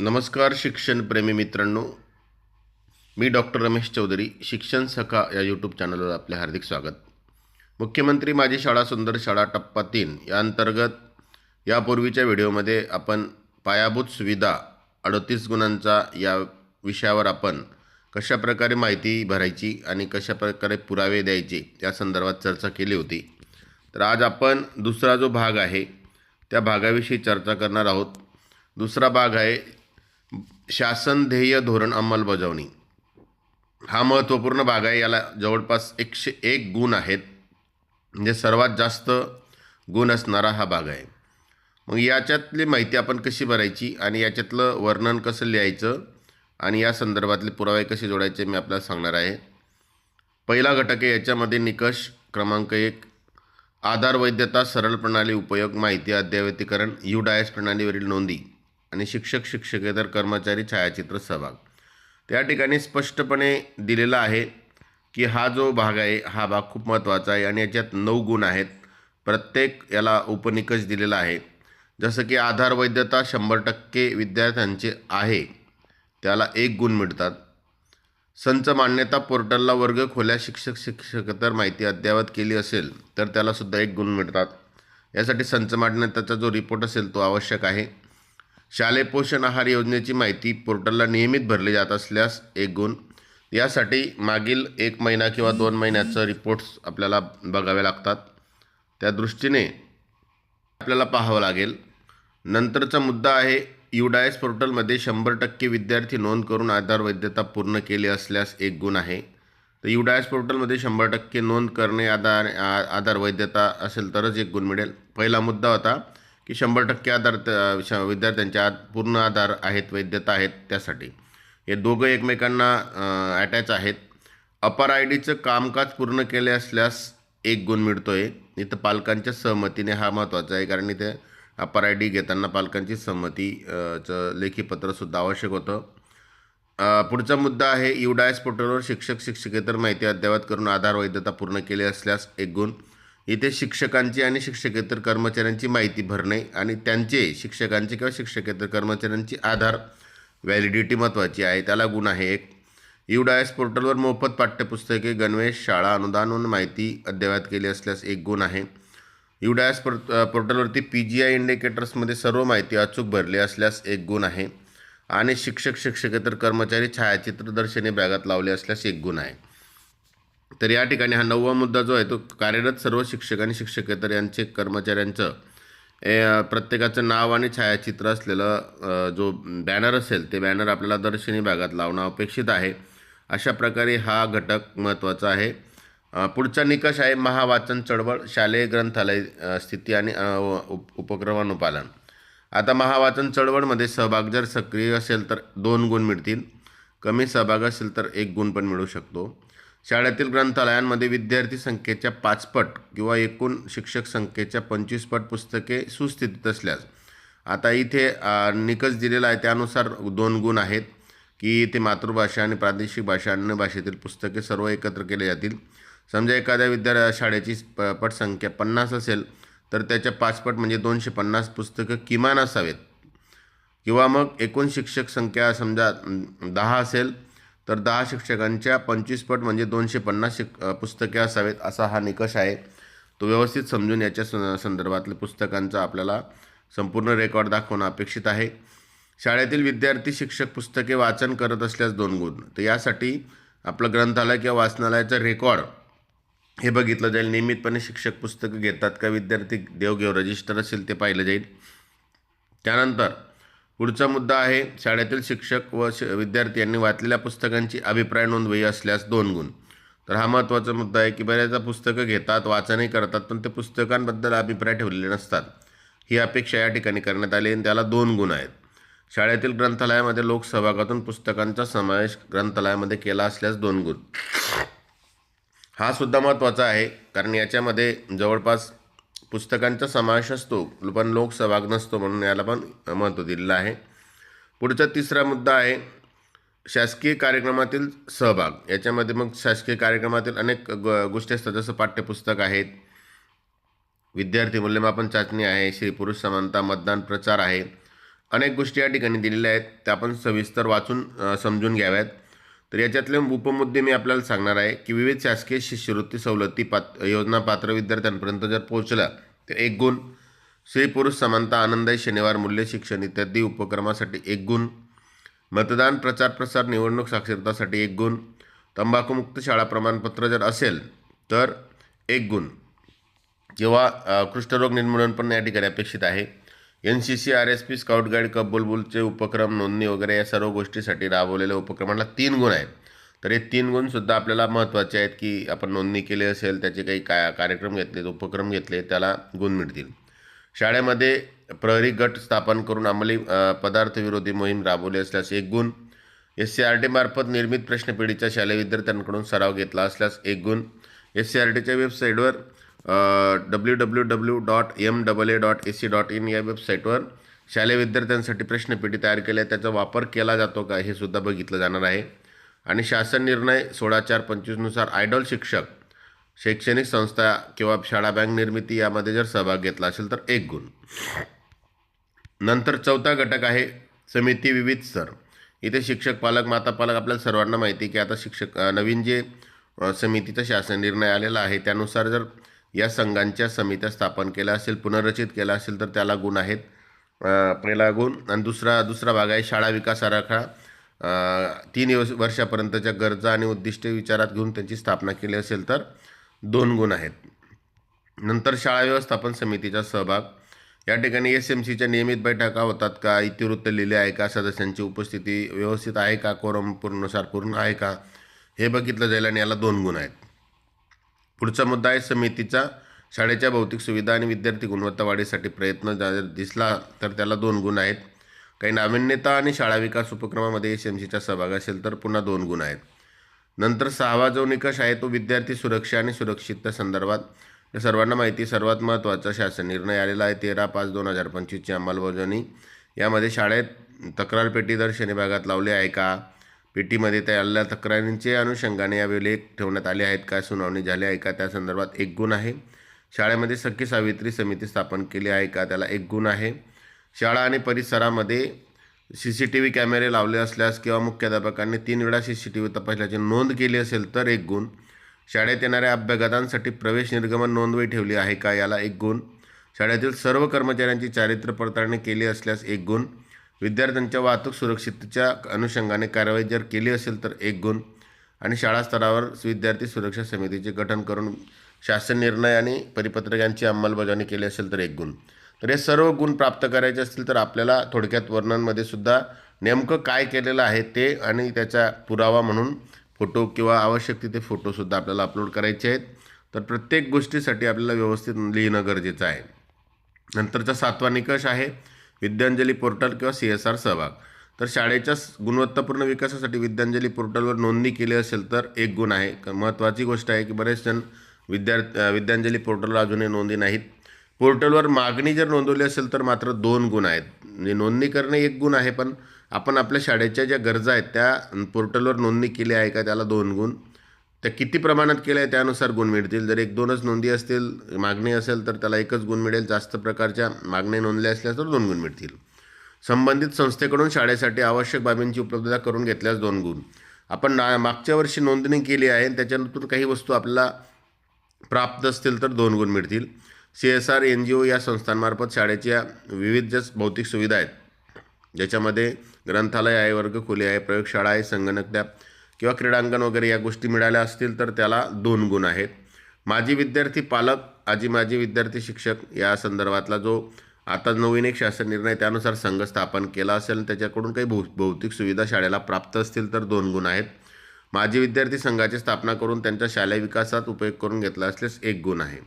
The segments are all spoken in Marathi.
नमस्कार शिक्षणप्रेमी मित्रांनो. मी डॉक्टर रमेश चौधरी शिक्षण सखा या यूट्यूब चॅनलवर आपले हार्दिक स्वागत. मुख्यमंत्री माझी शाळा सुंदर शाळा टप्पा तीन या अंतर्गत यापूर्वीच्या व्हिडिओमध्ये आपण पायाभूत सुविधा अडतीस गुणांचा या विषयावर आपण कशाप्रकारे माहिती भरायची आणि कशाप्रकारे पुरावे द्यायचे या संदर्भात चर्चा केली होती. तर आज आपण दुसरा जो भाग आहे त्या भागाविषयी चर्चा करणार आहोत. दुसरा भाग आहे शासन ध्येय धोरण अंमलबजावणी. हा महत्त्वपूर्ण भाग आहे. याला जवळपास एकशे एक गुण आहेत. म्हणजे सर्वात जास्त गुण असणारा हा भाग आहे. मग याच्यातली माहिती आपण कशी भरायची आणि याच्यातलं वर्णन कसं लिहायचं आणि या संदर्भातले पुरावे कसे जोडायचे मी आपल्याला सांगणार आहे. पहिला घटक आहे याच्यामध्ये निकष क्रमांक एक आधार वैधता सरळ प्रणाली उपयोग माहिती अद्ययावतीकरण यू डायस प्रणालीवरील नोंदी. आणि शिक्षक शिक्षकेतर कर्मचारी छायाचित्र सहभाग. त्या ठिकाणी स्पष्टपणे दिलेला आहे की हा जो भाग आहे हा भाग खूप महत्त्वाचा आहे आणि याच्यात नऊ गुण आहेत. प्रत्येक याला उपनिकष दिलेला आहे. जसं की आधार वैधता शंभर टक्के विद्यार्थ्यांचे आहे. त्याला एक गुण मिळतात. संच मान्यता पोर्टलला वर्ग खोल्या शिक्षक शिक्षकतर माहिती अद्ययावत केली असेल तर त्यालासुद्धा एक गुण मिळतात. यासाठी संच मान्यताचा जो रिपोर्ट असेल तो आवश्यक आहे. शालेय पोषण आहार योजनेची माहिती पोर्टलला नियमित भरली जात असल्यास एक गुण. यासाठी मागील एक महिना किंवा दोन महिन्याचं रिपोर्ट्स आपल्याला बघावे लागतात. त्या दृष्टीने आपल्याला पाहावं लागेल. नंतरचा मुद्दा आहे युडायस पोर्टलमध्ये शंभर टक्के विद्यार्थी नोंद करून आधार वैधता पूर्ण केली असल्यास एक गुण आहे. तर युडायस पोर्टलमध्ये शंभर टक्के नोंद करणे आधार आ- आधार वैधता असेल तरच एक गुण मिळेल. पहिला मुद्दा होता की शंभर टक्के आधार त- श- विद्यार्थ्यांच्या आत पूर्ण आधार आहेत वैधता आहेत त्यासाठी. हे दोघं एकमेकांना अटॅच आहेत. अपर आय डीचं कामकाज पूर्ण केले असल्यास एक गुण मिळतो आहे इथं पालकांच्या सहमतीने हा महत्त्वाचा आहे कारण इथे अपर आय डी घेताना पालकांची सहमती चं लेखीपत्रसुद्धा आवश्यक होतं. पुढचा मुद्दा आहे युडायस पोर्टलवर शिक्षक शिक्षकेतर माहिती अद्ययावत करून आधार वैधता पूर्ण केली असल्यास एक गुण. इथे शिक्षकांची आणि शिक्षकेतर कर्मचाऱ्यांची माहिती भरणे आणि त्यांचे शिक्षकांचे किंवा शिक्षकेतर कर्मचाऱ्यांची आधार व्हॅलिडिटी महत्त्वाची आहे. त्याला गुण आहे एक. युडायस पोर्टलवर मोफत पाठ्यपुस्तके गणवेश शाळा अनुदान व माहिती अद्ययावत केली असल्यास एक गुण आहे. युडायस पोर्ट पोर्टलवरती पी जी आय इंडिकेटर्समध्ये सर्व माहिती अचूक भरली असल्यास एक गुण आहे. आणि शिक्षक शिक्षकेतर कर्मचारी छायाचित्र दर्शनी बॅगात लावले असल्यास एक गुण आहे. तर या ठिकाणी हा नववा मुद्दा जो आहे तो कार्यरत सर्व शिक्षक आणि शिक्षकेतर यांचे कर्मचाऱ्यांचं प्रत्येकाचं नाव आणि छायाचित्र असलेलं जो बॅनर असेल ते बॅनर आपल्याला दर्शनी भागात लावणं अपेक्षित आहे. अशा प्रकारे हा घटक महत्त्वाचा आहे. पुढचा निकष आहे महावाचन चळवळ शालेय ग्रंथालय स्थिती आणि उप उपक्रमानुपालन. आता महावाचन चळवळमध्ये सहभाग जर सक्रिय असेल तर दोन गुण मिळतील. कमी सहभाग असेल तर एक गुण पण मिळू शकतो. शाळेतील ग्रंथालयांमध्ये विद्यार्थी संख्येच्या पाचपट किंवा एकूण शिक्षक संख्येच्या पंचवीस पट पुस्तके सुस्थितीत असल्यास आता इथे निकष दिलेला आहे त्यानुसार दोन गुण आहेत की इथे मातृभाषा आणि प्रादेशिक भाषा अन्य भाषेतील पुस्तके सर्व एकत्र केले जातील. समजा एखाद्या विद्या शाळेची प पटसंख्या पन्नास असेल तर त्याच्या पाचपट म्हणजे दोनशे पन्नास पुस्तकं किमान असावेत. किंवा मग एकूण शिक्षक संख्या समजा दहा असेल तर दहा शिक्षकांच्या पंचवीस पट म्हणजे दोनशे पन्नास शिक पुस्तके असावेत असा हा निकष आहे. तो व्यवस्थित समजून याच्या सं संदर्भातल्या पुस्तकांचा आपल्याला संपूर्ण रेकॉर्ड दाखवणं अपेक्षित आहे. शाळेतील विद्यार्थी शिक्षक पुस्तके वाचन करत असल्यास दोन गुण. तर यासाठी आपलं ग्रंथालय किंवा वाचनालयाचं रेकॉर्ड हे बघितलं जाईल. नियमितपणे शिक्षक पुस्तकं घेतात का? विद्यार्थी देवघेव रजिस्टर असेल ते पाहिलं जाईल. त्यानंतर पुढचा मुद्दा आहे शाळेतील शिक्षक व श विद्यार्थी यांनी वाचलेल्या पुस्तकांची अभिप्राय नोंदवही असल्यास दोन गुण. तर हा महत्त्वाचा मुद्दा आहे की बऱ्याचदा पुस्तकं घेतात वाचनही करतात पण ते पुस्तकांबद्दल अभिप्राय ठेवलेले नसतात. ही अपेक्षा या ठिकाणी करण्यात आली आणि त्याला दोन गुण आहेत. शाळेतील ग्रंथालयामध्ये लोकसहभागातून पुस्तकांचा समावेश ग्रंथालयामध्ये केला असल्यास दोन गुण. हा सुद्धा महत्त्वाचा आहे कारण याच्यामध्ये जवळपास पुस्तकांचा समावेश असतो. पण लोकसहभाग नसतो म्हणून याला पण महत्त्व दिलेलं आहे. पुढचा तिसरा मुद्दा आहे शासकीय कार्यक्रमातील सहभाग. याच्यामध्ये मग शासकीय कार्यक्रमातील अनेक ग गोष्टी असतात. जसं पाठ्यपुस्तक आहेत विद्यार्थी मूल्यमापन चाचणी आहे स्त्री पुरुष समानता मतदान प्रचार आहे. अनेक गोष्टी या ठिकाणी दिलेल्या आहेत. त्या आपण सविस्तर वाचून समजून घ्याव्यात. तर याच्यातले उपमुद्दे मी आपल्याला सांगणार आहे की विविध शासकीय शिष्यवृत्ती सवलती पात योजना पात्र विद्यार्थ्यांपर्यंत जर पोहोचल्या तर एक गुण स्त्री पुरुष समानता आनंदाई शनिवार मूल्य शिक्षण इत्यादी उपक्रमासाठी एक गुण मतदान प्रचार प्रसार निवडणूक साक्षरतासाठी एक गुण तंबाखूमुक्त शाळा प्रमाणपत्र जर असेल तर एक गुण. किंवा कुष्ठरोग निर्मूलन पण या ठिकाणी अपेक्षित आहे. N C C R S P scout guide cup बुलबुलचे उपक्रम नोंदणी वगैरे या सर्व गोष्टीसाठी राबवलेल्या उपक्रमाला तीन गुण आहेत. तर हे तीन गुणसुद्धा आपल्याला महत्त्वाचे आहेत की आपण नोंदणी केली असेल त्याचे काही का कार्यक्रम घेतले उपक्रम घेतले त्याला गुण मिळतील. शाळेमध्ये प्रहरी गट स्थापन करून अंमली पदार्थविरोधी पदार्थ विरोधी मोहीम राबवली असल्यास एक गुण. एस सी आर टीमार्फत निर्मित प्रश्नपेढीच्या शालेय विद्यार्थ्यांकडून सराव घेतला असल्यास एक गुण. एस सी आर टीच्या वेबसाईटवर W W W dot M double A dot A C dot in या वेबसाईटवर शालेय विद्यार्थ्यांसाठी प्रश्नपेटी तयार केली आहे त्याचा वापर केला जातो का हे सुद्धा बघितलं जाणार आहे. आणि शासन निर्णय सोळा चार पंचवीसनुसार आयडॉल शिक्षक शैक्षणिक संस्था किंवा शाळा बँक निर्मिती यामध्ये जर सहभाग घेतला असेल तर एक गुण. नंतर चौथा घटक आहे समिती विविध सर. इथे शिक्षक पालक माता पालक आपल्याला सर्वांना माहिती की आता शिक्षक नवीन जे समितीचा शासन निर्णय आलेला आहे त्यानुसार जर या संघांच्या समित्या स्थापन केल्या असेल पुनर्रचित केला असेल तर त्याला गुण आहेत. पहिला गुण आणि दुसरा दुसरा भाग आहे शाळा विकास आराखडा. तीन दिवस वर्षापर्यंतच्या गरजा आणि उद्दिष्टे विचारात घेऊन त्यांची स्थापना केली असेल तर दोन गुण आहेत. नंतर शाळा व्यवस्थापन समितीचा सहभाग. या ठिकाणी एस एम सीच्या नियमित बैठका होतात का? इतिवृत्त लिहिले आहे का? सदस्यांची उपस्थिती व्यवस्थित आहे का? कोरम पूर्णनुसार पूर्ण आहे का? हे बघितलं जाईल आणि याला दोन गुण आहेत. पुढचा मुद्दा आहे समितीचा शाळेच्या भौतिक सुविधा आणि विद्यार्थी गुणवत्ता वाढीसाठी प्रयत्न जर दिसला तर त्याला दोन गुण आहेत. काही नाविन्यता आणि शाळा विकास उपक्रमामध्ये एस एम सीचा सहभाग असेल तर पुन्हा दोन गुण आहेत. नंतर सहावा जो निकष आहे तो विद्यार्थी सुरक्षा आणि सुरक्षितता संदर्भात. या सर्वांना माहिती सर्वात महत्त्वाचा शासन निर्णय आलेला आहे तेरा पाच दोन हजार पंचवीसची अंमलबजावणी. यामध्ये शाळेत तक्रार पेटी दर शनिभागात लावली आहे का? पेटीमध्ये त्या आलेल्या तक्रारींचे अनुषंगाने यावेळी लेख ठेवण्यात आले आहेत. का सुनावणी झाली आहे का? त्या संदर्भात एक गुण आहे. शाळेमध्ये सखी सावित्री समिती स्थापन केली आहे का? त्याला एक गुण आहे. शाळा आणि परिसरामध्ये सी सी टी व्ही कॅमेरे लावले असल्यास किंवा मुख्याध्यापकांनी तीन वेळा सी सी टी व्ही तपासल्याची नोंद केली असेल तर एक गुण. शाळेत येणाऱ्या अभ्यागतांसाठी प्रवेश निर्गमन नोंदवही ठेवली आहे का? याला एक गुण. शाळेतील सर्व कर्मचाऱ्यांची चारित्र्य पडताळणी केली असल्यास एक गुण. विद्यार्थ्यांच्या वाहतूक सुरक्षिततेच्या अनुषंगाने कारवाई जर केली असेल तर एक गुण. आणि शाळा स्तरावर विद्यार्थी सुरक्षा समितीचे गठन करून शासन निर्णय आणि परिपत्रकांची अंमलबजावणी केली असेल तर एक गुण. तर हे सर्व गुण प्राप्त करायचे असतील तर आपल्याला थोडक्यात वर्णनमध्ये सुद्धा नेमकं काय केलेलं आहे ते आणि त्याचा पुरावा म्हणून फोटो किंवा आवश्यक तिथे फोटोसुद्धा आपल्याला अपलोड करायचे आहेत. तर प्रत्येक गोष्टीसाठी आपल्याला व्यवस्थित लिहिणं गरजेचं आहे. नंतरचा सातवा निकष आहे. विद्यांजली पोर्टल किंवा सी एस आर सहभाग. तर शाळेच्या गुणवत्तापूर्ण विकासासाठी विद्यांजली पोर्टलवर नोंदणी केली असेल तर एक गुण आहे. महत्त्वाची गोष्ट आहे की बरेच जण विद्यार्थी विद्यांजली पोर्टलवर अजूनही नोंदी नाहीत. पोर्टलवर मागणी जर नोंदवली असेल तर मात्र दोन गुण आहेत. म्हणजे नोंदणी करणे एक गुण आहे पण आपण आपल्या शाळेच्या ज्या गरजा आहेत त्या पोर्टलवर नोंदणी केली आहे का त्याला दोन गुण? त्या किती प्रमाणात केलं आहे त्यानुसार गुण मिळतील? जर एक दोनच नोंदी असतील मागणी असेल तर त्याला एकच गुण मिळेल. जास्त प्रकारच्या मागणी नोंदल्या असल्यास तर दोन गुण मिळतील. संबंधित संस्थेकडून शाळेसाठी आवश्यक बाबींची उपलब्धता करून घेतल्यास दोन गुण. आपण ना मागच्या वर्षी नोंदणी केली आहे त्याच्यानंतर काही वस्तू आपल्याला प्राप्त असतील तर दोन गुण मिळतील. C S R N G O या संस्थांमार्फत शाळेच्या विविध ज्या भौतिक सुविधा आहेत ज्याच्यामध्ये ग्रंथालय आहे वर्ग खुले आहे प्रयोगशाळा आहे संगणक त्या किंवा क्रीडांगण वगैरे या गोष्टी मिळाल्या असतील तर त्याला दोन गुण आहेत. माजी विद्यार्थी पालक आजी माजी विद्यार्थी शिक्षक या संदर्भातला जो आता नवीन एक शासन निर्णय त्यानुसार संघ स्थापन केला असेल आणि त्याच्याकडून काही भौ भौतिक सुविधा शाळेला प्राप्त असतील तर दोन गुण आहेत. माजी विद्यार्थी संघाची स्थापना करून त्यांच्या शालेय विकासात उपयोग करून घेतला असल्यास एक गुण आहे.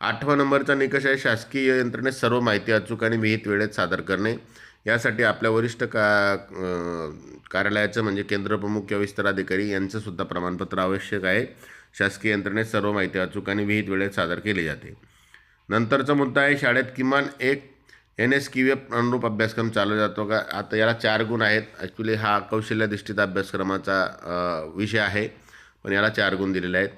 आठवा नंबरचा निकष आहे शासकीय यंत्रणेत सर्व माहिती अचूक आणि विहित वेळेत सादर करणे. यासाठी आपल्या वरिष्ठ का कार्यालयाचं म्हणजे केंद्रप्रमुख किंवा विस्ताराधिकारी यांचंसुद्धा प्रमाणपत्र आवश्यक आहे. शासकीय यंत्रणेत सर्व माहिती अचूक आणि विहित वेळेत सादर केली जाते. नंतरचा मुद्दा आहे शाळेत किमान एक एन एस क्यू एफ अनुरूप अभ्यासक्रम चालू जातो का? आता याला चार गुण आहेत. ॲक्च्युली हा कौशल्याधिष्ठित अभ्यासक्रमाचा विषय आहे पण याला चार गुण दिलेले आहेत.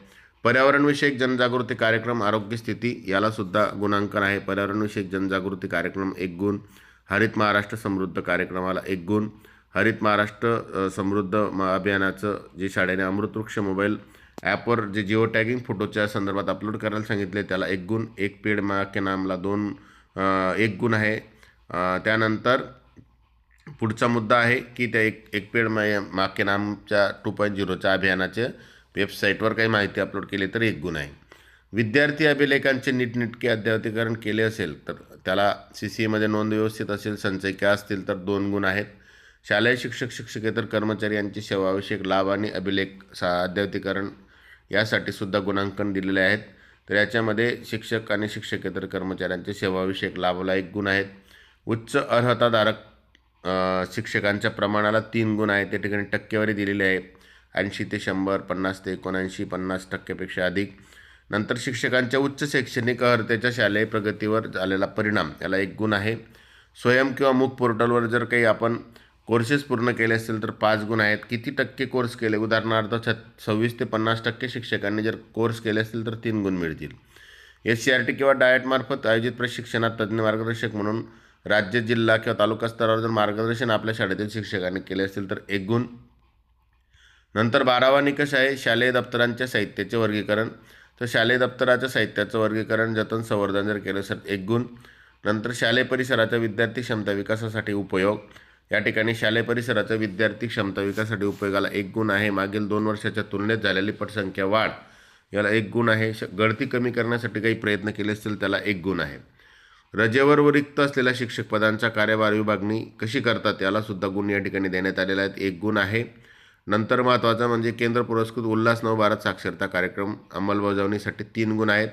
पर्यावरणविषयक जनजागृती कार्यक्रम आरोग्य स्थिती यालासुद्धा गुणांकन आहे. पर्यावरणविषयक जनजागृती कार्यक्रम एक गुण. हरित महाराष्ट्र समृद्ध कार्यक्रमाला एक गुण. हरित महाराष्ट्र समृद्ध म अभियानाचं जे शाळेने अमृतवृक्ष मोबाईल ॲपवर जे जिओ टॅगिंग फोटोच्या संदर्भात अपलोड करायला सांगितले त्याला एक गुण एक पेड मा के नामला दोन एक गुण आहे. त्यानंतर पुढचा मुद्दा आहे की त्या एक एक पेड मा माके नामच्या टू पॉईंट झिरोच्या अभियानाचे वेबसाईटवर काही माहिती अपलोड केली तर एक गुण आहे. विद्यार्थी अभिलेखांचे नीटनेटके अद्यावतीकरण केले असेल तर त्याला सी सी एमध्ये नोंद व्यवस्थित असेल संचयिका असतील तर दोन गुण आहेत. शालेय शिक्षक शिक्षकेतर कर्मचारी यांचे सेवाविषयक लाभ आणि अभिलेख सा अद्यावतीकरण यासाठी सुद्धा गुणांकन दिलेले आहेत. तर याच्यामध्ये शिक्षक आणि शिक्षकेतर कर्मचाऱ्यांचे सेवाविषयक लाभाला एक गुण आहेत. उच्च अर्हताधारक शिक्षकांच्या प्रमाणाला तीन गुण आहेत. त्या ठिकाणी टक्केवारी दिलेली आहे. ऐंशी ते शंभर पन्नास ते एकोणऐंशी पन्नास टक्क्यापेक्षा अधिक. नंतर शिक्षकांच्या उच्च शैक्षणिक अर्हतेच्या शालेय प्रगतीवर झालेला परिणाम याला एक गुण आहे. स्वयं किंवा मूक पोर्टलवर जर काही आपण कोर्सेस पूर्ण केले असतील तर पाच गुण आहेत. किती टक्के कोर्स केले? उदाहरणार्थ छ सव्वीस ते पन्नास टक्के शिक्षकांनी जर कोर्स केले असतील तर तीन गुण मिळतील. एस सी आर टी किंवा डाएटमार्फत आयोजित प्रशिक्षणात तज्ज्ञ मार्गदर्शक म्हणून राज्य जिल्हा किंवा तालुका स्तरावर जर मार्गदर्शन आपल्या शाळेतील शिक्षकांनी केले असतील तर एक गुण. नंतर बारावा निकष आहे शालेय दप्तरांच्या साहित्याचे वर्गीकरण. तर शालेय दप्तराच्या साहित्याचं वर्गीकरण जतन संवर्धन जर केलं सर एक गुण. नंतर शालेय परिसराच्या विद्यार्थी क्षमता विकासासाठी उपयोग. या ठिकाणी शालेय परिसराच्या विद्यार्थी क्षमता विकासासाठी उपयोगाला एक गुण आहे. मागील दोन वर्षाच्या तुलनेत झालेली पटसंख्या वाढ याला एक गुण आहे. श गळती कमी करण्यासाठी काही प्रयत्न केले असतील त्याला एक गुण आहे. रजेवर व रिक्त असलेल्या शिक्षक पदांच्या कार्यभार विभागणी कशी करतात यालासुद्धा गुण या ठिकाणी देण्यात आलेला आहे एक गुण आहे. नंतर महत्त्वाचं म्हणजे केंद्र पुरस्कृत उल्हास नव भारत साक्षरता कार्यक्रम अंमलबजावणीसाठी तीन गुण आहेत.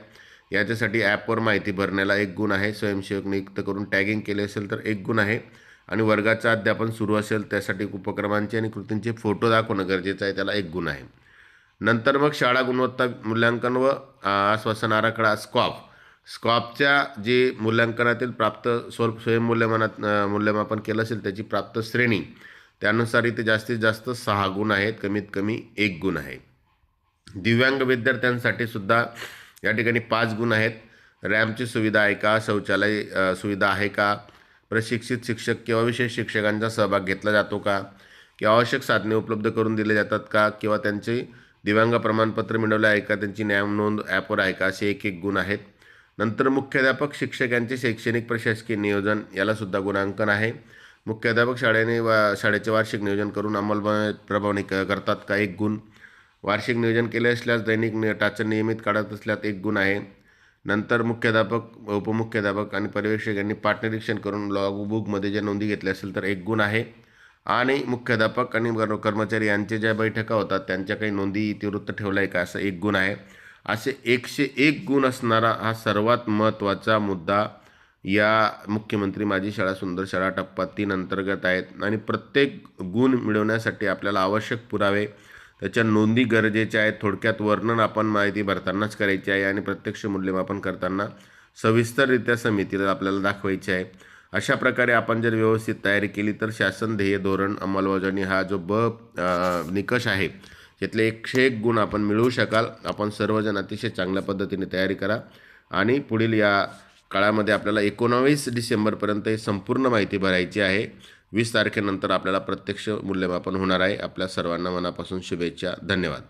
याच्यासाठी ॲपवर माहिती भरण्याला एक गुण आहे. स्वयंसेवक नियुक्त करून टॅगिंग केले असेल तर एक गुण आहे. आणि वर्गाचं अध्यापन सुरू असेल त्यासाठी उपक्रमांचे आणि कृतींचे फोटो दाखवणं गरजेचं आहे. त्याला एक गुण आहे. नंतर मग शाळा गुणवत्ता मूल्यांकन व आश्वासन आराखडा स्कॉप. स्कॉपच्या जे मूल्यांकनातील प्राप्त स्व स्वयंमूल्यमानात मूल्यमापन केलं असेल त्याची प्राप्त श्रेणी. त्यानुसार इथे जास्तीत जास्त सहा गुण आहेत कमीत कमी एक गुण आहे. दिव्यांग विद्यार्थ्यांसाठी सुद्धा या ठिकाणी पाच गुण आहेत. रॅम्पची सुविधा आहे का? शौचालय सुविधा आहे का? प्रशिक्षित शिक्षक किंवा विशेष शिक्षकांचा सहभाग घेतला जातो का? किंवा आवश्यक साधने उपलब्ध करून दिले जातात का? किंवा त्यांचे दिव्यांग प्रमाणपत्र मिळवले आहे का? त्यांची न्याय नोंद ॲपवर आहे का? असे एक एक गुण आहेत. नंतर मुख्याध्यापक शिक्षक यांचे शैक्षणिक प्रशासकीय नियोजन यालासुद्धा गुणांकन आहे. मुख्याध्यापक शाळेने वा शाळेचे वार्षिक नियोजन करून अंमलबजावणी क करतात का? एक गुण. वार्षिक नियोजन केले असल्यास दैनिक नि टाचन नियमित काढत असल्यास एक गुण आहे. नंतर मुख्याध्यापक उपमुख्याध्यापक आणि पर्यवेक्षक यांनी पाठनिरीक्षण करून लॉग बुकमध्ये ज्या नोंदी घेतल्या असेल तर एक गुण आहे. आणि मुख्याध्यापक आणि कर्मचारी यांच्या ज्या बैठका होतात त्यांच्या काही नोंदी इतिवृत्त ठेवला आहे का? असं एक गुण आहे. असे एकशे एक गुण असणारा हा सर्वात महत्त्वाचा मुद्दा या मुख्यमंत्री माझी शाळा सुंदर शाळा टप्पा तीन अंतर्गत आहेत आणि प्रत्येक गुण मिळवण्यासाठी आपल्याला आवश्यक पुरावे त्याच्या नोंदी गरजेच्या आहेत थोडक्यात वर्णन आपण माहिती भरतानाच करायची आहे आणि प्रत्यक्ष मूल्यमापन करताना सविस्तररित्या समितीला आपल्याला दाखवायची आहे. अशा प्रकारे आपण जर व्यवस्थित तयारी केली तर शासन ध्येय धोरण अंमलबजावणी हा जो ब निकष आहे त्यातले एकशे एक गुण आपण मिळवू शकाल आपण सर्वजण अतिशय चांगल्या पद्धतीने तयारी करा आणि पुढील या काळामध्ये आपल्याला एकोणावीस डिसेंबरपर्यंत ही संपूर्ण माहिती भरायची आहे. वीस तारखेनंतर आपल्याला प्रत्यक्ष मूल्यमापन होणार आहे. आपल्या सर्वांना मनापासून शुभेच्छा. धन्यवाद.